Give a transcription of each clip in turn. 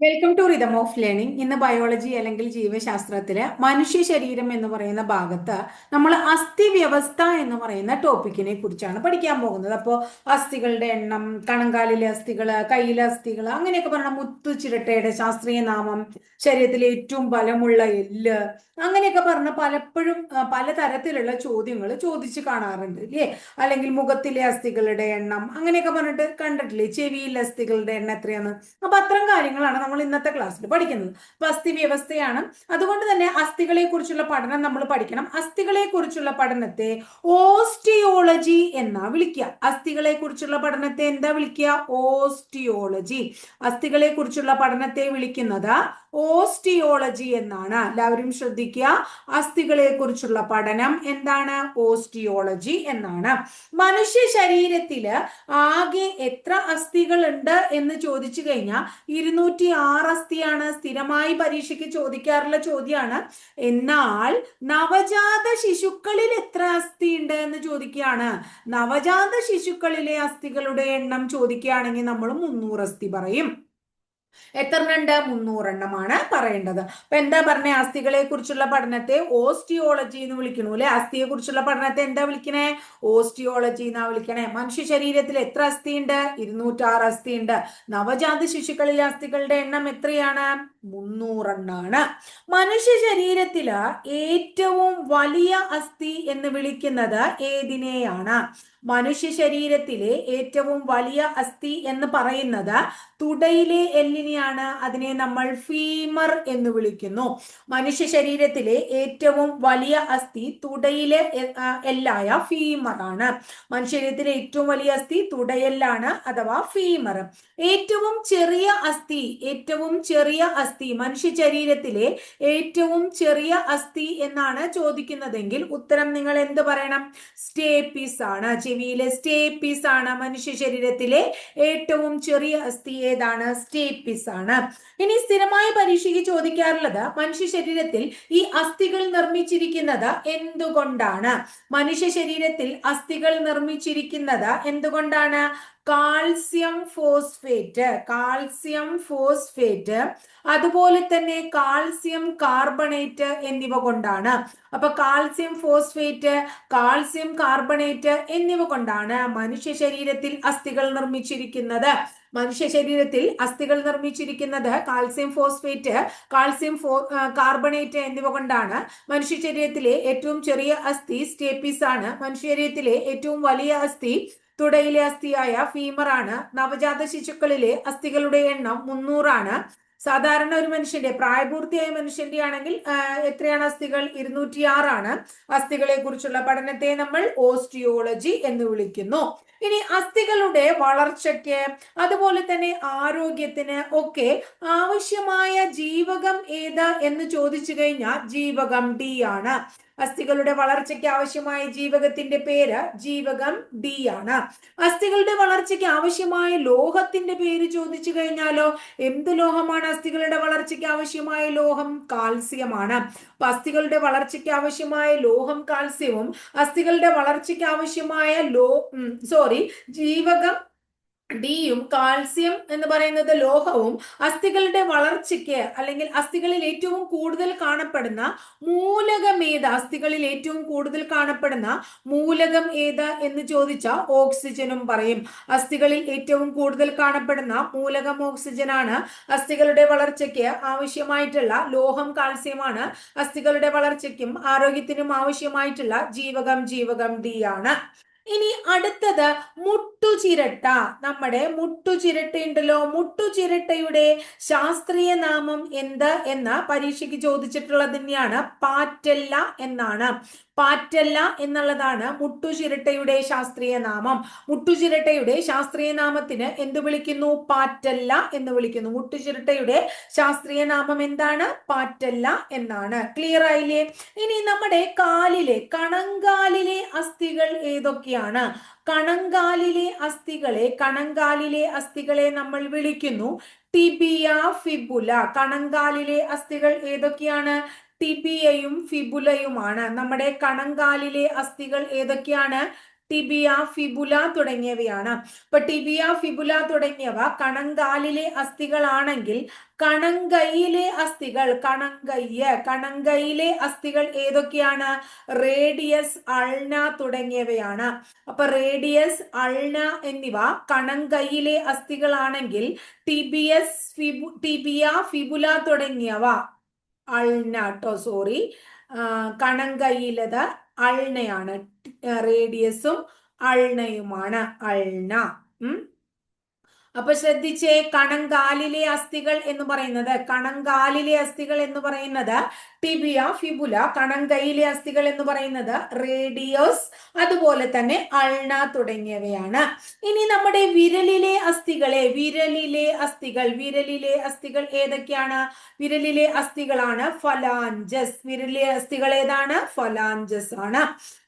Welcome to rhythm of learning ഇന്ന് biology അല്ലെങ്കിൽ ജീവശാസ്ത്രത്തിലെ മനുഷ്യ ശരീരം എന്ന് പറയുന്ന ഭാഗത്ത് നമ്മൾ അസ്ഥി വ്യവസ്ഥ എന്ന് പറയുന്ന ടോപ്പിക്കിനെ കുറിച്ചാണ് പഠിക്കാൻ പോകുന്നത്. അപ്പോൾ അസ്ഥികളുടെ എണ്ണം കണങ്കാലിലെ അസ്ഥികൾ കയ്യിലെ അസ്ഥികൾ അങ്ങനെയൊക്കെ പറഞ്ഞ മുത്തു ചിരട്ടയുടെ ശാസ്ത്രീയ നാമം ശരീരത്തിലെ ഏറ്റവും ബലമുള്ള എല്ല് അങ്ങനെയൊക്കെ പറഞ്ഞ പലപ്പോഴും പലതരത്തിലുള്ള ചോദ്യങ്ങൾ ചോദിച്ച് കാണാറുണ്ട് ഇല്ലേ? അല്ലെങ്കിൽ മുഖത്തിലെ അസ്ഥികളുടെ എണ്ണം അങ്ങനെയൊക്കെ പറഞ്ഞിട്ട് കണ്ടിട്ടില്ലേ? ചെവിയിലെ അസ്ഥികളുടെ എണ്ണം എത്രയാണ് അപ്പൊ അത്തരം കാര്യങ്ങളാണ് നമ്മൾ ഇന്നത്തെ ക്ലാസ്സിൽ പഠിക്കുന്നത്. അപ്പൊ അസ്ഥി വ്യവസ്ഥയാണ് അതുകൊണ്ട് തന്നെ അസ്ഥികളെ കുറിച്ചുള്ള പഠനം നമ്മൾ പഠിക്കണം. അസ്ഥികളെ കുറിച്ചുള്ള പഠനത്തെ ഓസ്റ്റിയോളജി എന്നാ വിളിക്കുക. അസ്ഥികളെ കുറിച്ചുള്ള പഠനത്തെ എന്താ വിളിക്കുക? ഓസ്റ്റിയോളജി. അസ്ഥികളെ കുറിച്ചുള്ള പഠനത്തെ വിളിക്കുന്നത് ഓസ്റ്റിയോളജി എന്നാണ്. എല്ലാവരും ശ്രദ്ധിക്കുക. അസ്ഥികളെ കുറിച്ചുള്ള പഠനം എന്താണ്? ഓസ്റ്റിയോളജി എന്നാണ്. മനുഷ്യ ശരീരത്തിൽ ആകെ എത്ര അസ്ഥികൾ ഉണ്ട് എന്ന് ചോദിച്ചു കഴിഞ്ഞാൽ ഇരുന്നൂറ്റി ആറ് അസ്ഥിയാണ് സ്ഥിരമായി പരീക്ഷയ്ക്ക് ചോദിക്കാറുള്ള ചോദ്യമാണ് എന്നാൽ നവജാത ശിശുക്കളിൽ എത്ര അസ്ഥി ഉണ്ട് എന്ന് ചോദിക്കുകയാണ്. നവജാത ശിശുക്കളിലെ അസ്ഥികളുടെ എണ്ണം ചോദിക്കുകയാണെങ്കിൽ നമ്മൾ മുന്നൂറ് അസ്ഥി പറയും. എത്രണ്ണുണ്ട് മുന്നൂറെണ്ണമാണ് പറയേണ്ടത്. അപ്പൊ എന്താ പറഞ്ഞ? അസ്ഥികളെ കുറിച്ചുള്ള പഠനത്തെ ഓസ്റ്റിയോളജി എന്ന് വിളിക്കണു അല്ലെ? അസ്ഥിയെ കുറിച്ചുള്ള പഠനത്തെ എന്താ വിളിക്കണേ? ഓസ്റ്റിയോളജി എന്നാ വിളിക്കണേ. മനുഷ്യ ശരീരത്തിൽ എത്ര അസ്ഥിയുണ്ട്? ഇരുന്നൂറ്റാറ് അസ്ഥി ഉണ്ട് നവജാത ശിശുക്കളിലെ അസ്ഥികളുടെ എണ്ണം എത്രയാണ്? മുന്നൂറെണ്ണാണ്. മനുഷ്യ ശരീരത്തിൽ ഏറ്റവും വലിയ അസ്ഥി എന്ന് വിളിക്കുന്നത് ഏതിനെയാണ്? മനുഷ്യ ശരീരത്തിലെ ഏറ്റവും വലിയ അസ്ഥി എന്ന് പറയുന്നത് തുടയിലെ എല്ലിനെയാണ് അതിനെ നമ്മൾ ഫീമർ എന്ന് വിളിക്കുന്നു. മനുഷ്യ ശരീരത്തിലെ ഏറ്റവും വലിയ അസ്ഥി തുടയിലെ എല്ലായ ഫീമർ ആണ്. മനുഷ്യ ശരീരത്തിലെ ഏറ്റവും വലിയ അസ്ഥി തുടയെല്ലാണ് അഥവാ ഫീമർ ഏറ്റവും ചെറിയ അസ്ഥി ഏറ്റവും ചെറിയ അസ്ഥി മനുഷ്യ ശരീരത്തിലെ ഏറ്റവും ചെറിയ അസ്ഥി എന്നാണ് ചോദിക്കുന്നതെങ്കിൽ ഉത്തരം നിങ്ങൾ എന്ത് പറയണം? സ്റ്റേപ്പീസ് ആണ്. ചെവിയിലെ സ്റ്റേപ്പീസ് ആണ് മനുഷ്യ ശരീരത്തിലെ ഏറ്റവും ചെറിയ അസ്ഥി ഏതാണ്? സ്റ്റേപ്പിസ് ആണ്. ഇനി സ്ഥിരമായി പരീക്ഷയ്ക്ക് ചോദിക്കാറുള്ളത് മനുഷ്യ ശരീരത്തിൽ ഈ അസ്ഥികൾ നിർമ്മിച്ചിരിക്കുന്നത് എന്തുകൊണ്ടാണ്? മനുഷ്യ ശരീരത്തിൽ അസ്ഥികൾ നിർമ്മിച്ചിരിക്കുന്നത് എന്തുകൊണ്ടാണ്? കാൽസ്യം ഫോസ്ഫേറ്റ് കാൽസ്യം ഫോസ്ഫേറ്റ് അതുപോലെ തന്നെ കാൽസ്യം കാർബണേറ്റ് എന്നിവ കൊണ്ടാണ്. അപ്പൊ കാൽസ്യം ഫോസ്ഫേറ്റ് കാൽസ്യം കാർബണേറ്റ് എന്നിവ കൊണ്ടാണ് മനുഷ്യ ശരീരത്തിൽ അസ്ഥികൾ നിർമ്മിച്ചിരിക്കുന്നത്. മനുഷ്യ ശരീരത്തിൽ അസ്ഥികൾ നിർമ്മിച്ചിരിക്കുന്നത് കാൽസ്യം ഫോസ്ഫേറ്റ് കാൽസ്യം ഫോ കാർബണേറ്റ് എന്നിവ കൊണ്ടാണ്. മനുഷ്യ ശരീരത്തിലെ ഏറ്റവും ചെറിയ അസ്ഥി സ്റ്റേപ്പീസ് ആണ്. മനുഷ്യ ശരീരത്തിലെ ഏറ്റവും വലിയ അസ്ഥി തുടയിലെ അസ്ഥിയായ ഫീമർ ആണ്. നവജാത ശിശുക്കളിലെ അസ്ഥികളുടെ എണ്ണം മുന്നൂറാണ്. സാധാരണ ഒരു മനുഷ്യന്റെ പ്രായപൂർത്തിയായ മനുഷ്യന്റെ ആണെങ്കിൽ എത്രയാണ് അസ്ഥികൾ? ഇരുന്നൂറ്റി ആറാണ് അസ്ഥികളെ കുറിച്ചുള്ള പഠനത്തെ നമ്മൾ ഓസ്റ്റിയോളജി എന്ന് വിളിക്കുന്നു. ഇനി അസ്ഥികളുടെ വളർച്ചയ്ക്ക് അതുപോലെ തന്നെ ആരോഗ്യത്തിന് ഒക്കെ ആവശ്യമായ ജീവകം ഏതാ എന്ന് ചോദിച്ചു കഴിഞ്ഞാൽ ജീവകം ഡി ആണ്. അസ്ഥികളുടെ വളർച്ചയ്ക്ക് ആവശ്യമായ ജീവകത്തിന്റെ പേര് ജീവകം ഡി ആണ്. അസ്ഥികളുടെ വളർച്ചയ്ക്ക് ആവശ്യമായ ലോഹത്തിന്റെ പേര് ചോദിച്ചു കഴിഞ്ഞാലോ? എന്ത് ലോഹമാണ് അസ്ഥികളുടെ വളർച്ചയ്ക്ക് ആവശ്യമായ ലോഹം? കാൽസ്യമാണ് അപ്പൊ അസ്ഥികളുടെ വളർച്ചയ്ക്ക് ആവശ്യമായ ലോഹം കാൽസ്യവും അസ്ഥികളുടെ വളർച്ചയ്ക്ക് ആവശ്യമായ ലോ സോറി ജീവകം ഡിയും കാൽസ്യം എന്ന് പറയുന്നത് ലോഹവും അസ്ഥികളുടെ വളർച്ചയ്ക്ക് അല്ലെങ്കിൽ അസ്ഥികളിൽ ഏറ്റവും കൂടുതൽ കാണപ്പെടുന്ന മൂലകം ഏത്? അസ്ഥികളിൽ ഏറ്റവും കൂടുതൽ കാണപ്പെടുന്ന മൂലകം ഏത് എന്ന് ചോദിച്ചാൽ ഓക്സിജനും പറയും. അസ്ഥികളിൽ ഏറ്റവും കൂടുതൽ കാണപ്പെടുന്ന മൂലകം ഓക്സിജനാണ് അസ്ഥികളുടെ വളർച്ചയ്ക്ക് ആവശ്യമായിട്ടുള്ള ലോഹം കാൽസ്യമാണ്. അസ്ഥികളുടെ വളർച്ചയ്ക്കും ആരോഗ്യത്തിനും ആവശ്യമായിട്ടുള്ള ജീവകം ജീവകം ഡി ആണ്. ഇനി അടുത്തത് മുട്ടുചിരട്ട. നമ്മുടെ മുട്ടുചിരട്ട ഉണ്ടല്ലോ മുട്ടുചിരട്ടയുടെ ശാസ്ത്രീയ നാമം എന്ത് എന്ന് പരീക്ഷയ്ക്ക് ചോദിച്ചിട്ടുള്ളത് തന്നെയാണ്. പാറ്റല്ല എന്നാണ്. പാറ്റല്ല എന്നുള്ളതാണ് മുട്ടുചിരട്ടയുടെ ശാസ്ത്രീയ നാമം. മുട്ടുചിരട്ടയുടെ ശാസ്ത്രീയ നാമത്തിന് എന്ത് വിളിക്കുന്നു? പാറ്റല്ല എന്ന് വിളിക്കുന്നു. മുട്ടുചിരട്ടയുടെ ശാസ്ത്രീയ നാമം എന്താണ്? പാറ്റല്ല എന്നാണ്. ക്ലിയർ ആയില്ലേ? ഇനി നമ്മുടെ കാലിലെ കണങ്കാലിലെ അസ്ഥികൾ ഏതൊക്കെയാണ്? കണങ്കാലിലെ അസ്ഥികളെ കണങ്കാലിലെ അസ്ഥികളെ നമ്മൾ വിളിക്കുന്നു. Tibia fibula. കണങ്കാലിലെ അസ്ഥികൾ ഏതൊക്കെയാണ്? ടിബിയയും ഫിബുലയുമാണ്. നമ്മുടെ കണങ്കാലിലെ അസ്ഥികൾ ഏതൊക്കെയാണ്? ടിബിയ ഫിബുല തുടങ്ങിയവയാണ്. ഇപ്പൊ ടിബിയ ഫിബുല തുടങ്ങിയവ കണങ്കാലിലെ അസ്ഥികളാണെങ്കിൽ കണങ്കയിലെ അസ്ഥികൾ കണങ്കയ്യ കണങ്കയിലെ അസ്ഥികൾ ഏതൊക്കെയാണ്? റേഡിയസ് അൾന തുടങ്ങിയവയാണ്. അപ്പൊ റേഡിയസ് അൾന എന്നിവ കണങ്കയിലെ അസ്ഥികളാണെങ്കിൽ ടിബിയസ് ഫിബു ടിബിയ ഫിബുല തുടങ്ങിയവ അൾന ട്ടോ സോറി കണങ്കയിലത അൾണയാണ് റേഡിയസും അൾണയുമാണ് അൾണ ഉം? അപ്പൊ ശ്രദ്ധിച്ചേ കണങ്കാലിലെ അസ്ഥികൾ എന്ന് പറയുന്നത് കണങ്കാലിലെ അസ്ഥികൾ എന്ന് പറയുന്നത് ടിബിയ ഫിബുല കണങ്കയിലെ അസ്ഥികൾ എന്ന് പറയുന്നത് റേഡിയോസ് അതുപോലെ തന്നെ അൾണ തുടങ്ങിയവയാണ്. ഇനി നമ്മുടെ വിരലിലെ അസ്ഥികളെ വിരലിലെ അസ്ഥികൾ വിരലിലെ അസ്ഥികൾ ഏതൊക്കെയാണ്? വിരലിലെ അസ്ഥികളാണ് ഫലാഞ്ചസ്. വിരലിലെ അസ്ഥികൾ ഏതാണ്? ഫലാഞ്ചസ് ആണ്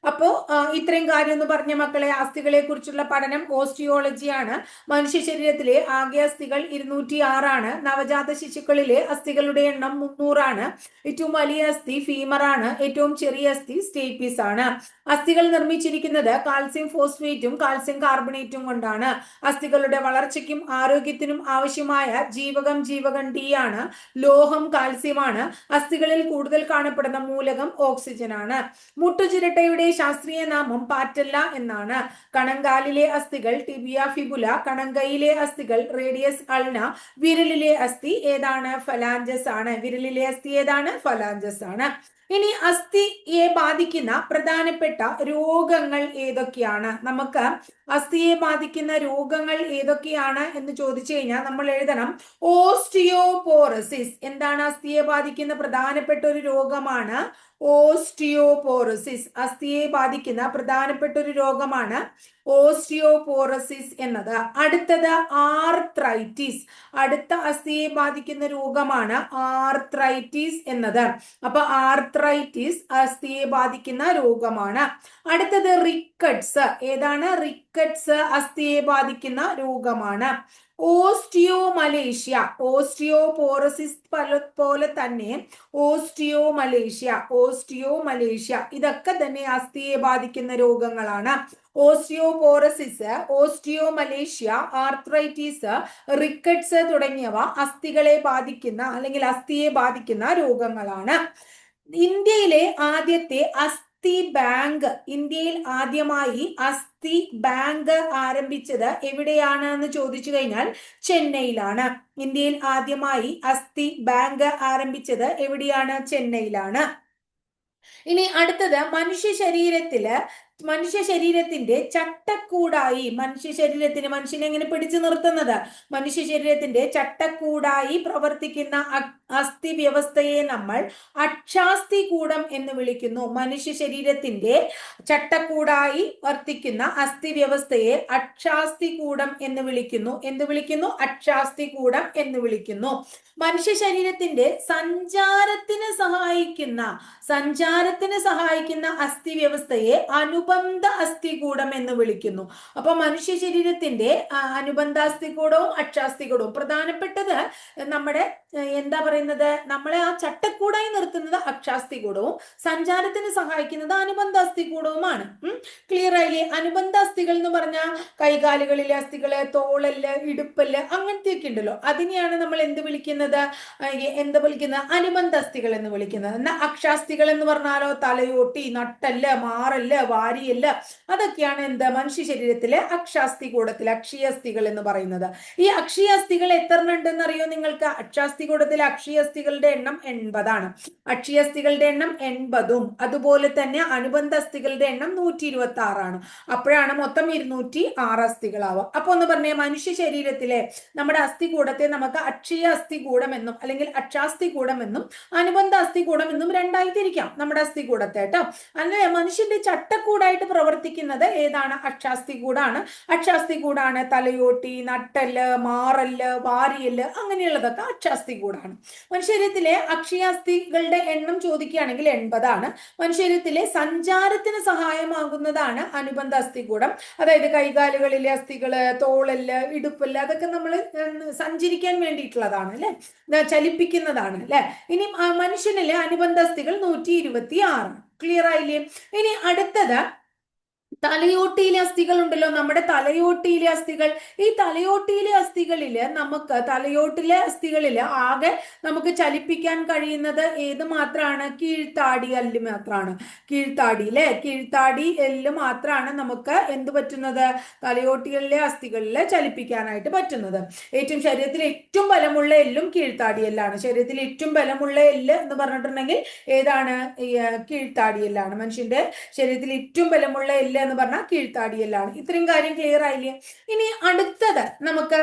അപ്പോ ഇത്രയും കാര്യം എന്ന് പറഞ്ഞ മക്കളെ അസ്ഥികളെ കുറിച്ചുള്ള പഠനം ഓസ്റ്റിയോളജിയാണ്. മനുഷ്യ ശരീരത്തിലെ ആകെ അസ്ഥികൾ ഇരുന്നൂറ്റി ആറാണ് നവജാത ശിശുക്കളിലെ അസ്ഥികളുടെ എണ്ണം മുന്നൂറാണ്. ഏറ്റവും വലിയ അസ്ഥി ഫീമറാണ്. ഏറ്റവും ചെറിയ അസ്ഥി സ്റ്റേപ്പീസ് ആണ് അസ്ഥികൾ നിർമ്മിച്ചിരിക്കുന്നത് കാൽസ്യം ഫോസ്ഫേറ്റും കാൽസ്യം കാർബണേറ്റും കൊണ്ടാണ്. അസ്ഥികളുടെ വളർച്ചയ്ക്കും ആരോഗ്യത്തിനും ആവശ്യമായ ജീവകം ജീവകം ഡി ആണ്. ലോഹം കാൽസ്യമാണ്. അസ്ഥികളിൽ കൂടുതൽ കാണപ്പെടുന്ന മൂലകം ഓക്സിജൻ ആണ് മുട്ടുചിരട്ടയുടെ ശാസ്ത്രീയ നാമം പാറ്റല്ല എന്നാണ്. കണങ്കാലിലെ അസ്ഥികൾ ടിബിയ ഫിബുല കണങ്കയിലെ അസ്ഥികൾ റേഡിയസ് അൾന വിരലിലെ അസ്ഥി ഏതാണ്? ഫലാഞ്ചസ് ആണ്. വിരലിലെ അസ്ഥി ഏതാണ്? ഫലാഞ്ചസ് ആണ്. ഇനി അസ്ഥിയെ ബാധിക്കുന്ന പ്രധാനപ്പെട്ട രോഗങ്ങൾ ഏതൊക്കെയാണ്? നമുക്ക് അസ്ഥിയെ ബാധിക്കുന്ന രോഗങ്ങൾ ഏതൊക്കെയാണ് എന്ന് ചോദിച്ചു കഴിഞ്ഞാൽ നമ്മൾ എഴുതണം. ഓസ്റ്റിയോപോറസിസ്. എന്താണ് അസ്ഥിയെ ബാധിക്കുന്ന പ്രധാനപ്പെട്ട ഒരു രോഗമാണ്? ഓസ്റ്റിയോപോറസിസ് അസ്ഥിയെ ബാധിക്കുന്ന പ്രധാനപ്പെട്ട ഒരു രോഗമാണ് ഓസ്റ്റിയോപോറസിസ് എന്നത്. അടുത്തത് ആർത്രൈറ്റിസ്. അടുത്ത അസ്ഥിയെ ബാധിക്കുന്ന രോഗമാണ് ആർത്രൈറ്റിസ് എന്നത്. അപ്പൊ ആർത്രൈറ്റിസ് അസ്ഥിയെ ബാധിക്കുന്ന രോഗമാണ്. അടുത്തത് റിക്കട്സ് ഏതാണ് റിക്കറ്റ്സ് അസ്ഥിയെ ബാധിക്കുന്ന രോഗമാണ്. ഓസ്റ്റിയോ മലേഷ്യ ഓസ്റ്റിയോ പോറസിസ് പോലെ തന്നെ ഓസ്റ്റിയോ മലേഷ്യ ഓസ്റ്റിയോ മലേഷ്യ ഇതൊക്കെ തന്നെ അസ്ഥിയെ ബാധിക്കുന്ന രോഗങ്ങളാണ്. Osteoporosis osteo malacia arthritis rickets തുടങ്ങിയവ അസ്ഥികളെ ബാധിക്കുന്ന അല്ലെങ്കിൽ അസ്ഥിയെ ബാധിക്കുന്ന രോഗങ്ങളാണ്. ഇന്ത്യയിലെ ആദ്യത്തെ അസ്ഥി ബാങ്ക് ഇന്ത്യയിൽ ആദ്യമായി അസ്ഥി ബാങ്ക് ആരംഭിച്ചത് എവിടെയാണ് എന്ന് ചോദിച്ചു കഴിഞ്ഞാൽ ചെന്നൈയിലാണ്. ഇന്ത്യയിൽ ആദ്യമായി അസ്ഥി ബാങ്ക് ആരംഭിച്ചത് എവിടെയാണ്? ചെന്നൈയിലാണ്. ഇനി അടുത്തത് മനുഷ്യ ശരീരത്തിൽ മനുഷ്യ ശരീരത്തിന്റെ ചട്ടക്കൂടായി മനുഷ്യ ശരീരത്തിന് മനുഷ്യനെ എങ്ങനെ പിടിച്ചു നിർത്തുന്നത്? മനുഷ്യ ശരീരത്തിന്റെ ചട്ടക്കൂടായി പ്രവർത്തിക്കുന്ന അസ്ഥി വ്യവസ്ഥയെ നമ്മൾ അക്ഷാസ്ഥി കൂടം എന്ന് വിളിക്കുന്നു. മനുഷ്യ ശരീരത്തിന്റെ ചട്ടക്കൂടായി വർത്തിക്കുന്ന അസ്ഥി വ്യവസ്ഥയെ അക്ഷാസ്ഥി കൂടം എന്ന് വിളിക്കുന്നു. എന്ന് വിളിക്കുന്നു? അക്ഷാസ്ഥി കൂടം എന്ന് വിളിക്കുന്നു. മനുഷ്യ ശരീരത്തിന്റെ സഞ്ചാരത്തിന് സഹായിക്കുന്ന സഞ്ചാരത്തിന് സഹായിക്കുന്ന അസ്ഥി വ്യവസ്ഥയെ അനുബന്ധ അസ്ഥികൂടം എന്ന് വിളിക്കുന്നു. അപ്പൊ മനുഷ്യ ശരീരത്തിന്റെ അനുബന്ധ അസ്ഥികൂടവും അക്ഷാസ്ഥികൂടവും പ്രധാനപ്പെട്ടത് നമ്മുടെ എന്താ പറയുന്നത്? നമ്മളെ ആ ചട്ടക്കൂടായി നിർത്തുന്നത് അക്ഷാസ്ഥികൂടവും സഞ്ചാരത്തിന് സഹായിക്കുന്നത് അനുബന്ധ അസ്ഥികൂടവുമാണ് ക്ലിയർ ആയില്ലേ? അനുബന്ധ അസ്ഥികൾ എന്ന് പറഞ്ഞാൽ കൈകാലുകളിലെ അസ്ഥികൾ തോളൽ ഇടുപ്പൽ അങ്ങനത്തെയൊക്കെ ഉണ്ടല്ലോ. അതിനെയാണ് നമ്മൾ എന്ത് വിളിക്കുന്നത്? എന്ത് വിളിക്കുന്നത്? അനുബന്ധ അസ്ഥികൾ എന്ന് വിളിക്കുന്നത്. എന്നാൽ അക്ഷാസ്ഥികൾ എന്ന് പറഞ്ഞാലോ? തലയോട്ടി നട്ടൽ മാറൽ വാരിയല്ല. അതൊക്കെയാണ് എന്ത്? മനുഷ്യ ശരീരത്തിലെ അക്ഷാസ്ഥി കൂടത്തിൽ അക്ഷീയസ്ഥികൾ എന്ന് പറയുന്നത്. ഈ അക്ഷീയസ്ഥികൾ എത്ര ഉണ്ടെന്ന് അറിയോ നിങ്ങൾക്ക്? അക്ഷാസ്ഥി അസ്ഥികൂടത്തിലെ അക്ഷീയസ്ഥികളുടെ എണ്ണം എൺപതാണ്. അക്ഷീയസ്ഥികളുടെ എണ്ണം എൺപതും അതുപോലെ തന്നെ അനുബന്ധ അസ്ഥികളുടെ എണ്ണം നൂറ്റി ഇരുപത്തി ആറാണ് അപ്പോഴാണ് മൊത്തം ഇരുന്നൂറ്റി ആറ് അസ്ഥികളാവുക. അപ്പൊ ഒന്ന് പറഞ്ഞേ മനുഷ്യ ശരീരത്തിലെ നമ്മുടെ അസ്ഥികൂടത്തെ നമുക്ക് അക്ഷീയ അസ്ഥികൂടം എന്നും അല്ലെങ്കിൽ അക്ഷാസ്ഥികൂടം എന്നും അനുബന്ധ അസ്ഥികൂടം എന്നും രണ്ടായി തിരിക്കാം നമ്മുടെ അസ്ഥികൂടത്തെ കേട്ടോ. അല്ലെ? മനുഷ്യന്റെ ചട്ടക്കൂടായിട്ട് പ്രവർത്തിക്കുന്നത് ഏതാണ്? അക്ഷാസ്ഥികൂടാണ്. അക്ഷാസ്ഥികൂടാണ് തലയോട്ടി നട്ടൽ മാറൽ വാരിയൽ അങ്ങനെയുള്ളതൊക്കെ അക്ഷാസ്ഥി കൂടാണ് മനുഷ്യരത്തിലെ അക്ഷയാസ്ഥികളുടെ എണ്ണം ചോദിക്കുകയാണെങ്കിൽ എൺപതാണ്. മനുഷ്യരത്തിലെ സഞ്ചാരത്തിന് സഹായമാകുന്നതാണ് അനുബന്ധ അസ്ഥികൂടം. അതായത് കൈകാലുകളിലെ അസ്ഥികൾ തോളൽ ഇടുപ്പൽ അതൊക്കെ നമ്മൾ സഞ്ചരിക്കാൻ വേണ്ടിയിട്ടുള്ളതാണ് അല്ലെ? ചലിപ്പിക്കുന്നതാണ് അല്ലെ? ഇനി മനുഷ്യനിലെ അനുബന്ധ അസ്ഥികൾ നൂറ്റി ഇരുപത്തി ആറ് ക്ലിയർ ആയില്ലേ? ഇനി അടുത്തത് തലയോട്ടിയിലെ അസ്ഥികൾ ഉണ്ടല്ലോ. നമ്മുടെ തലയോട്ടിയിലെ അസ്ഥികൾ. ഈ തലയോട്ടിയിലെ അസ്ഥികളിൽ നമുക്ക് തലയോട്ടിലെ അസ്ഥികളിൽ ആകെ നമുക്ക് ചലിപ്പിക്കാൻ കഴിയുന്നത് ഏത് മാത്രമാണ് കീഴ്ത്താടി അല്ല് മാത്രമാണ് കീഴ്ത്താടി അല്ലെ കീഴ്ത്താടി എല്ല് മാത്രമാണ് നമുക്ക് എന്ത് പറ്റുന്നത്? തലയോട്ടികളിലെ അസ്ഥികളിൽ ചലിപ്പിക്കാനായിട്ട് പറ്റുന്നത്. ഏറ്റവും ശരീരത്തിൽ ഏറ്റവും ബലമുള്ള എല്ലും കീഴ്ത്താടി എല്ലാണ്. ശരീരത്തിൽ ഏറ്റവും ബലമുള്ള എല്ല് എന്ന് പറഞ്ഞിട്ടുണ്ടെങ്കിൽ ഏതാണ്? കീഴ്ത്താടി എല്ലാണ്. മനുഷ്യന്റെ ശരീരത്തിൽ ഏറ്റവും ബലമുള്ള എല്ല് എന്ന് പറഞ്ഞാൽ കീഴ്ത്താടിയല്ലാണ്. ഇത്രയും കാര്യം ക്ലിയർ ആയില്ലേ? ഇനി അടുത്തത് നമുക്ക്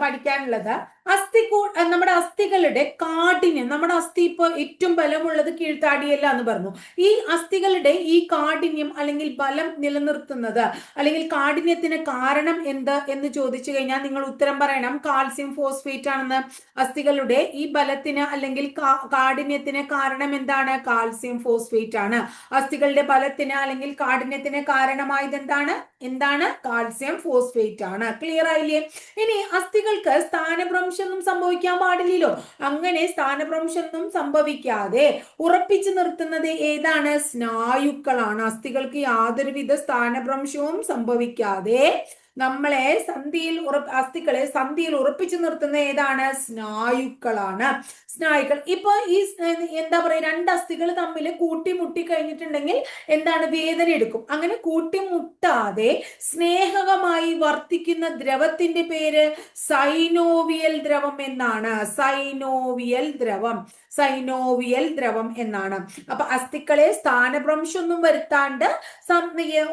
പഠിക്കാനുള്ളത് അസ്ഥി കൂ നമ്മുടെ അസ്ഥികളുടെ കാഠിന്യം നമ്മുടെ അസ്ഥി ഇപ്പോൾ ഏറ്റവും ബലമുള്ളത് കീഴ്ത്താടിയല്ല എന്ന് പറഞ്ഞു. ഈ അസ്ഥികളുടെ ഈ കാഠിന്യം അല്ലെങ്കിൽ ബലം നിലനിർത്തുന്നത് അല്ലെങ്കിൽ കാഠിന്യത്തിന് കാരണം എന്ത് എന്ന് ചോദിച്ചു കഴിഞ്ഞാൽ നിങ്ങൾ ഉത്തരം പറയണം. കാൽസ്യം ഫോസ്ഫേറ്റ് ആണെന്ന്. അസ്ഥികളുടെ ഈ ബലത്തിന് അല്ലെങ്കിൽ കാഠിന്യത്തിന് കാരണം എന്താണ്? കാൽസ്യം ഫോസ്ഫേറ്റ് ആണ്. അസ്ഥികളുടെ ബലത്തിന് അല്ലെങ്കിൽ കാഠിന്യത്തിന് കാരണമായത് എന്താണ്? എന്താണ്? കാൽസ്യം ഫോസ്ഫേറ്റ് ആണ്. ക്ലിയർ ആയില്ലേ? ഇനി അസ്ഥികൾക്ക് സ്ഥാനഭ്രംശം ഒന്നും സംഭവിക്കാൻ പാടില്ലല്ലോ. അങ്ങനെ സ്ഥാനഭ്രംശം ഒന്നും സംഭവിക്കാതെ ഉറപ്പിച്ചു നിർത്തുന്നത് ഏതാണ്? സ്നായുക്കളാണ്. അസ്ഥികൾക്ക് യാതൊരുവിധ സ്ഥാനഭ്രംശവും സംഭവിക്കാതെ നമ്മളെ സന്ധിയിൽ അസ്ഥികളെ സന്ധിയിൽ ഉറപ്പിച്ചു നിർത്തുന്ന ഏതാണ്? സ്നായുക്കളാണ്. സ്നായുക്കൾ. ഇപ്പൊ ഈ എന്താ പറയാ രണ്ട് അസ്ഥികൾ തമ്മിൽ കൂട്ടിമുട്ടി കഴിഞ്ഞിട്ടുണ്ടെങ്കിൽ എന്താണ്? വേദന എടുക്കും. അങ്ങനെ കൂട്ടിമുട്ടാതെ സ്നേഹകമായി വർത്തിക്കുന്ന ദ്രവത്തിന്റെ പേര് സൈനോവിയൽ ദ്രവം എന്നാണ്. സൈനോവിയൽ ദ്രവം. സൈനോവിയൽ ദ്രവം എന്നാണ്. അപ്പൊ അസ്ഥിക്കളെ സ്ഥാനഭ്രംശൊന്നും വരുത്താണ്ട്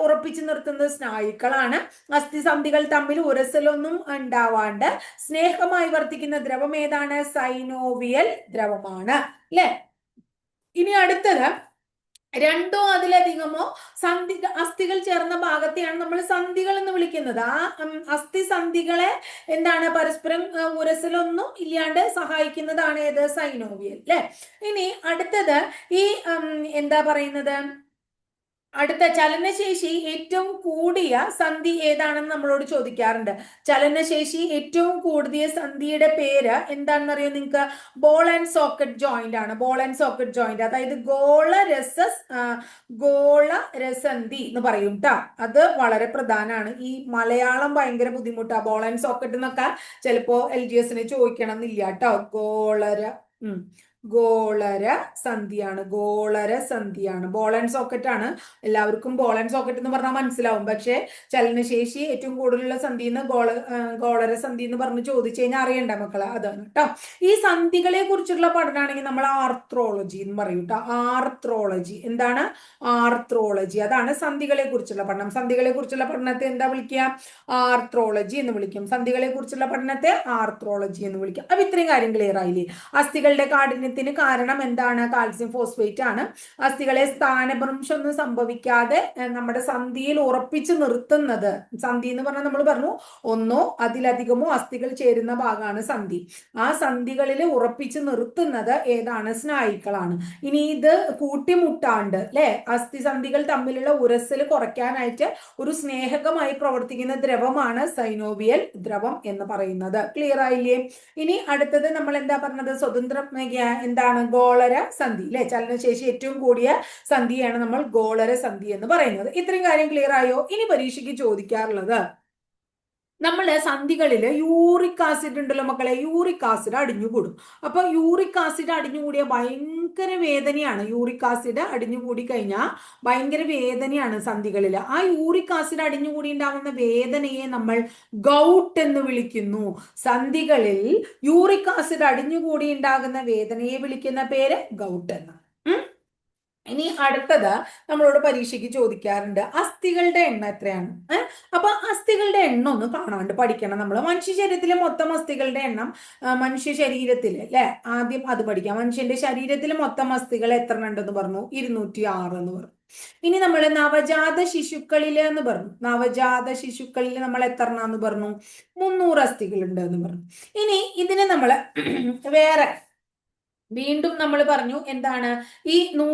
ഉറപ്പിച്ചു നിർത്തുന്നത് സ്നായുക്കളാണ്. അസ്ഥിസന്ധികൾ തമ്മിൽ ഉരസലൊന്നും ഉണ്ടാവാണ്ട് സ്നേഹമായി വർത്തിക്കുന്ന ദ്രവം ഏതാണ്? സൈനോവിയൽ ദ്രവമാണ്. അല്ലെ ഇനി അടുത്തത് രണ്ടോ അതിലധികമോ സന്ധി അസ്ഥികൾ ചേർന്ന ഭാഗത്തെയാണ് നമ്മൾ സന്ധികൾ എന്ന് വിളിക്കുന്നത്. ആ അസ്ഥി സന്ധികളെ എന്താണ് പരസ്പരം ഉരസലൊന്നും ഇല്ലാണ്ട് സഹായിക്കുന്നതാണ് ഏത്? സൈനോവിയൽ അല്ലെ? ഇനി അടുത്തത് ഈ എന്താ പറയുന്നത്? അടുത്ത ചലനശേഷി ഏറ്റവും കൂടിയ സന്ധി ഏതാണെന്ന് നമ്മളോട് ചോദിക്കാറുണ്ട്. ചലനശേഷി ഏറ്റവും കൂടിയ സന്ധിയുടെ പേര് എന്താണെന്നറിയോ നിങ്ങൾക്ക്? ബോൾ ആൻഡ് സോക്കറ്റ് ജോയിന്റ് ആണ്. ബോൾ ആൻഡ് സോക്കറ്റ് ജോയിന്റ് അതായത് ഗോള രസ ഗോള രസന്ധി എന്ന് പറയും ട്ടാ. അത് വളരെ പ്രധാനമാണ്. ഈ മലയാളം ഭയങ്കര ബുദ്ധിമുട്ടാ. ബോൾ ആൻഡ് സോക്കറ്റ് എന്നൊക്കെ ചിലപ്പോ എൽ ജി എസിനെ ചോദിക്കണം എന്നില്ല കേട്ടോ ഗോളര ഗോളര സന്ധിയാണ് ഗോളര സന്ധിയാണ്. ബോൾ ആൻഡ് സോക്കറ്റ് ആണ്. എല്ലാവർക്കും ബോൾ ആൻഡ് സോക്കറ്റ് എന്ന് പറഞ്ഞാൽ മനസ്സിലാവും. പക്ഷേ ചലനശേഷി ഏറ്റവും കൂടുതലുള്ള സന്ധി എന്ന് ഗോള ഗോളര സന്ധി എന്ന് പറഞ്ഞ് ചോദിച്ചു കഴിഞ്ഞാൽ അറിയണ്ട മക്കളെ അതാണ് കേട്ടോ ഈ സന്ധികളെ കുറിച്ചുള്ള പഠനമാണെങ്കിൽ നമ്മൾ ആർത്രോളജി എന്ന് പറയും കേട്ടോ ആർത്രോളജി എന്താണ്? ആർത്രോളജി അതാണ് സന്ധികളെ കുറിച്ചുള്ള പഠനം. സന്ധികളെ കുറിച്ചുള്ള പഠനത്തെ എന്താ വിളിക്കുക? ആർത്രോളജി എന്ന് വിളിക്കും. സന്ധികളെ കുറിച്ചുള്ള പഠനത്തെ ആർത്രോളജി എന്ന് വിളിക്കും. അപ്പൊ ഇത്രയും കാര്യം ക്ലിയർ ആയില്ലേ? അസ്ഥികളുടെ കാഠിന്യത്തിന് കാരണം എന്താണ്? കാൽസ്യം ഫോസ്ഫേറ്റ് ആണ്. അസ്ഥികളെ സ്ഥാനഭ്രംശം ഒന്നും സംഭവിക്കാതെ നമ്മുടെ സന്ധിയിൽ ഉറപ്പിച്ചു നിർത്തുന്നത്. സന്ധി എന്ന് പറഞ്ഞാൽ നമ്മൾ പറഞ്ഞു ഒന്നോ അതിലധികമോ അസ്ഥികൾ ചേരുന്ന ഭാഗമാണ് സന്ധി. ആ സന്ധികളിൽ ഉറപ്പിച്ചു നിർത്തുന്നത് ഏതാണ്? സ്നായുക്കളാണ്. ഇനി ഇത് കൂട്ടിമുട്ടാണ്ട് അല്ലെ അസ്ഥി സന്ധികൾ തമ്മിലുള്ള ഉരസൽ കുറയ്ക്കാനായിട്ട് ഒരു സ്നേഹകമായി പ്രവർത്തിക്കുന്ന ദ്രവമാണ് സൈനോവിയൽ ദ്രവം എന്ന് പറയുന്നത്. ക്ലിയർ ആയില്ലേ? ഇനി അടുത്തത് നമ്മൾ എന്താ പറഞ്ഞത്? സ്വതന്ത്ര എന്താണ്? ഗോളര സന്ധി അല്ലെ? ചലനശേഷി ഏറ്റവും കൂടിയ സന്ധിയാണ് നമ്മൾ ഗോളര സന്ധി എന്ന് പറയുന്നത്. ഇത്രയും കാര്യം ക്ലിയർ ആയോ? ഇനി പരീക്ഷയ്ക്ക് ചോദിക്കാറുള്ളത് നമ്മൾ സന്ധികളിൽ യൂറിക് ആസിഡ് ഉണ്ടല്ലോ മക്കളെ യൂറിക് ആസിഡ് അടിഞ്ഞുകൂടും. അപ്പൊ യൂറിക് ആസിഡ് അടിഞ്ഞുകൂടിയ ഭയങ്കര വേദനയാണ്. യൂറിക് ആസിഡ് അടിഞ്ഞുകൂടി കഴിഞ്ഞാൽ ഭയങ്കര വേദനയാണ് സന്ധികളിൽ ആ യൂറിക് ആസിഡ് അടിഞ്ഞുകൂടി ഉണ്ടാകുന്ന വേദനയെ നമ്മൾ ഗൗട്ട് എന്ന് വിളിക്കുന്നു. സന്ധികളിൽ യൂറിക് ആസിഡ് അടിഞ്ഞുകൂടി ഉണ്ടാകുന്ന വേദനയെ വിളിക്കുന്ന പേര് ഗൗട്ട് എന്നാണ്? ഇനി അടുത്തത് നമ്മളോട് പരീക്ഷയ്ക്ക് ചോദിക്കാറുണ്ട് അസ്ഥികളുടെ എണ്ണം എത്രയാണ്? ഏഹ് അപ്പൊ അസ്ഥികളുടെ എണ്ണം ഒന്ന് കാണാണ്ട് പഠിക്കണം നമ്മൾ മനുഷ്യ ശരീരത്തിലെ മൊത്തം അസ്ഥികളുടെ എണ്ണം മനുഷ്യ ശരീരത്തിൽ അല്ലെ? ആദ്യം അത് പഠിക്കാം. മനുഷ്യന്റെ ശരീരത്തിൽ മൊത്തം അസ്ഥികൾ എത്ര ഉണ്ടെന്ന് പറഞ്ഞു. ഇരുന്നൂറ്റി ആറ് എന്ന് പറഞ്ഞു. ഇനി നമ്മൾ നവജാത ശിശുക്കളിൽ എന്ന് പറഞ്ഞു. നവജാത ശിശുക്കളിൽ നമ്മൾ എന്ന് പറഞ്ഞു? മുന്നൂറ് അസ്ഥികളുണ്ട് എന്ന് പറഞ്ഞു. ഇനി ഇതിനെ നമ്മൾ വേറെ വീണ്ടും നമ്മൾ പറഞ്ഞു എന്താണ്? ഈ നൂ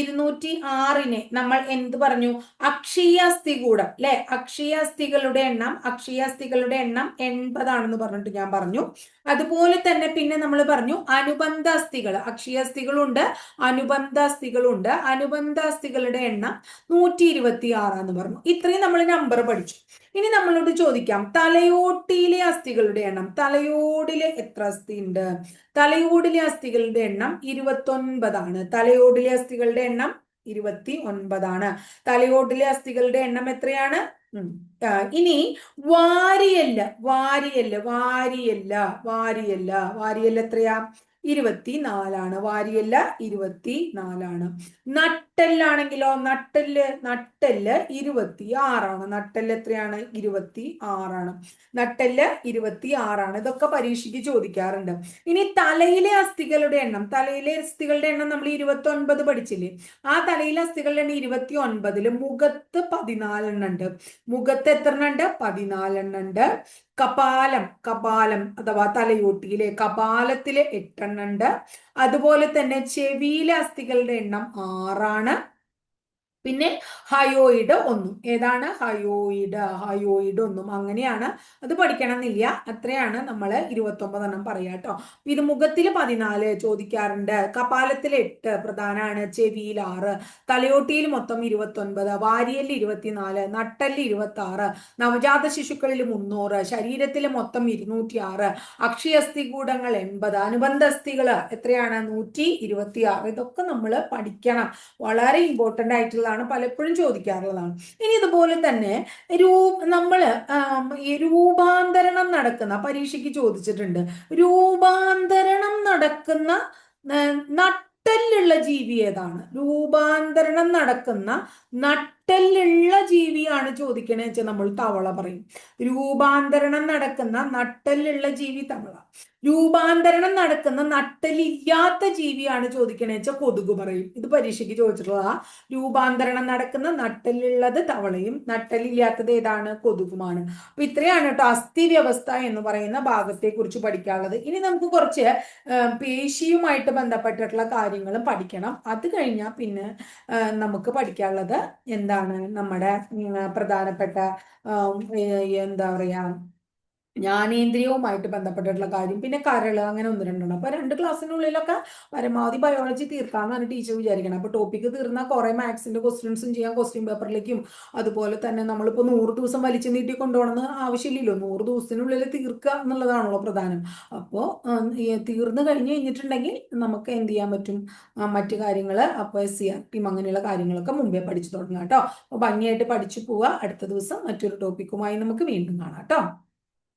ഇരുന്നൂറ്റി ആറിനെ നമ്മൾ എന്ത് പറഞ്ഞു? അക്ഷീയാസ്ഥികൂടം അല്ലെ അക്ഷീയാസ്ഥികളുടെ എണ്ണം അക്ഷീയാസ്ഥികളുടെ എണ്ണം എൺപതാണെന്ന് പറഞ്ഞിട്ട് ഞാൻ പറഞ്ഞു. അതുപോലെ തന്നെ പിന്നെ നമ്മൾ പറഞ്ഞു അനുബന്ധ അസ്ഥികൾ അക്ഷയസ്ഥികളുണ്ട് അനുബന്ധ അസ്ഥികളുണ്ട് അനുബന്ധ അസ്ഥികളുടെ എണ്ണം നൂറ്റി ഇരുപത്തി ആറാന്ന് പറഞ്ഞു. ഇത്രയും നമ്മൾ നമ്പർ പഠിച്ചു. ഇനി നമ്മളോട് ചോദിക്കാം തലയോട്ടിയിലെ അസ്ഥികളുടെ എണ്ണം തലയോടിലെ എത്ര അസ്ഥി ഉണ്ട്? തലയോടിലെ അസ്ഥികളുടെ എണ്ണം ഇരുപത്തൊൻപതാണ്. തലയോടിലെ അസ്ഥികളുടെ എണ്ണം ഇരുപത്തി ഒൻപതാണ് തലയോട്ടിലെ അസ്ഥികളുടെ എണ്ണം എത്രയാണ്? ഇനി വാരിയല്ല വാരിയല്ല വാരിയല്ല വാരിയല്ല വാരിയല്ല എത്രയാ? ഇരുപത്തി നാലാണ് വാരിയല്ല ഇരുപത്തി നാലാണ് നട്ടെല്ലാണെങ്കിലോ? നട്ടെല്ല് നട്ടെല്ല് ഇരുപത്തി ആറാണ് നട്ടെല്ല് എത്രയാണ്? ഇരുപത്തി ആറാണ് നട്ടെല്ല് ഇരുപത്തി ആറാണ് ഇതൊക്കെ പരീക്ഷയ്ക്ക് ചോദിക്കാറുണ്ട്. ഇനി തലയിലെ അസ്ഥികളുടെ എണ്ണം. തലയിലെ അസ്ഥികളുടെ എണ്ണം നമ്മൾ ഇരുപത്തി ഒൻപത് പഠിച്ചില്ലേ? ആ തലയിലെ അസ്ഥികളുടെ എണ്ണം ഇരുപത്തി ഒൻപതിൽ മുഖത്ത് പതിനാലെണ്ണം ഉണ്ട്. മുഖത്ത് എത്ര എണ്ണം ഉണ്ട്? പതിനാലെണ്ണം ഉണ്ട്. കപാലം കപാലം അഥവാ തലയോട്ടിയിലെ കപാലത്തിലെ എട്ടെണ്ണം ഉണ്ട്. അതുപോലെ തന്നെ ചെവിയിലെ അസ്ഥികളുടെ എണ്ണം ആറാണ്. പിന്നെ ഹയോയിഡ് ഒന്നും. ഏതാണ്? ഹയോയിഡ് ഹയോയിഡ് ഒന്നും. അങ്ങനെയാണ് അത് പഠിക്കണമെന്നില്ല. അത്രയാണ് നമ്മൾ ഇരുപത്തൊമ്പതെണ്ണം പറയുക കേട്ടോ ഇത് മുഖത്തിൽ പതിനാല് ചോദിക്കാറുണ്ട്. കപാലത്തിൽ എട്ട് പ്രധാനമാണ് ചെവിയിൽ ആറ് തലയോട്ടിയിൽ മൊത്തം ഇരുപത്തൊൻപത് വാരിയൽ ഇരുപത്തിനാല് നട്ടൽ ഇരുപത്തി ആറ് നവജാത ശിശുക്കളിൽ മുന്നൂറ് ശരീരത്തിൽ മൊത്തം ഇരുന്നൂറ്റി ആറ് അക്ഷയസ്ഥികൂടങ്ങൾ എൺപത് അനുബന്ധ അസ്ഥികൾ എത്രയാണ്? നൂറ്റി ഇരുപത്തി ആറ് ഇതൊക്കെ നമ്മൾ പഠിക്കണം. വളരെ ഇമ്പോർട്ടന്റ് ആയിട്ടുള്ള എന്നുള്ളതാണ് പലപ്പോഴും ചോദിക്കാറുള്ളതാണ്. ഇനി ഇതുപോലെ തന്നെ രൂപ നമ്മൾ ഈ രൂപാന്തരണം നടക്കുന്ന പരീക്ഷയ്ക്ക് ചോദിച്ചിട്ടുണ്ട്. രൂപാന്തരണം നടക്കുന്ന നട്ടലുള്ള ജീവി ഏതാണ്? രൂപാന്തരണം നടക്കുന്ന നട്ടലുള്ള ജീവിയാണ് ചോദിക്കണേ വെച്ചാൽ നമ്മൾ തവള പറയും. രൂപാന്തരണം നടക്കുന്ന നട്ടലുള്ള ജീവി തവള. രൂപാന്തരണം നടക്കുന്ന നട്ടലില്ലാത്ത ജീവിയാണ് ചോദിക്കണേ വെച്ചാൽ കൊതുക് പറയും. ഇത് പരീക്ഷയ്ക്ക് ചോദിച്ചിട്ടുള്ളതാ. രൂപാന്തരണം നടക്കുന്ന നട്ടലുള്ളത് തവളയും നട്ടലില്ലാത്തത് ഏതാണ്? കൊതുകുമാണ്. അപ്പൊ ഇത്രയാണ് കേട്ടോ അസ്ഥി വ്യവസ്ഥ എന്ന് പറയുന്ന ഭാഗത്തെ കുറിച്ച് പഠിക്കാനുള്ളത്. ഇനി നമുക്ക് കുറച്ച് പേശിയുമായിട്ട് ബന്ധപ്പെട്ടിട്ടുള്ള കാര്യങ്ങളും പഠിക്കണം. അത് കഴിഞ്ഞാൽ പിന്നെ നമുക്ക് പഠിക്കാനുള്ളത് എന്താണ്? നമ്മുടെ പ്രധാനപ്പെട്ട എന്താ പറയാ ജ്ഞാനേന്ദ്രിയവുമായിട്ട് ബന്ധപ്പെട്ടിട്ടുള്ള കാര്യം. പിന്നെ കരൾ അങ്ങനെ ഒന്ന് രണ്ടെണ്ണം. അപ്പൊ രണ്ട് ക്ലാസ്സിനുള്ളിലൊക്കെ പരമാവധി ബയോളജി തീർക്കാന്നാണ് ടീച്ചർ വിചാരിക്കണം. അപ്പൊ ടോപ്പിക്ക് തീർന്നാൽ കുറെ മാത്സിന്റെ ക്വസ്റ്റ്യൻസും ചെയ്യാൻ ക്വസ്റ്റ്യൻ പേപ്പറിലേക്കും അതുപോലെ തന്നെ നമ്മളിപ്പോ നൂറ് ദിവസം വലിച്ചു നീട്ടി കൊണ്ടുപോകണമെന്ന് ആവശ്യമില്ലല്ലോ. നൂറ് ദിവസത്തിനുള്ളിൽ തീർക്കുക എന്നുള്ളതാണല്ലോ പ്രധാനം. അപ്പോൾ തീർന്നു കഴിഞ്ഞു കഴിഞ്ഞിട്ടുണ്ടെങ്കിൽ നമുക്ക് എന്ത് ചെയ്യാൻ പറ്റും? മറ്റു കാര്യങ്ങൾ അപ്പോൾ എസ് സി ആർ ടീം അങ്ങനെയുള്ള കാര്യങ്ങളൊക്കെ മുമ്പേ പഠിച്ചു തുടങ്ങാം കേട്ടോ. അപ്പോൾ ഭംഗിയായിട്ട് പഠിച്ചു പോവുക അടുത്ത ദിവസം മറ്റൊരു ടോപ്പിക്കുമായി നമുക്ക് വീണ്ടും കാണാം കേട്ടോ.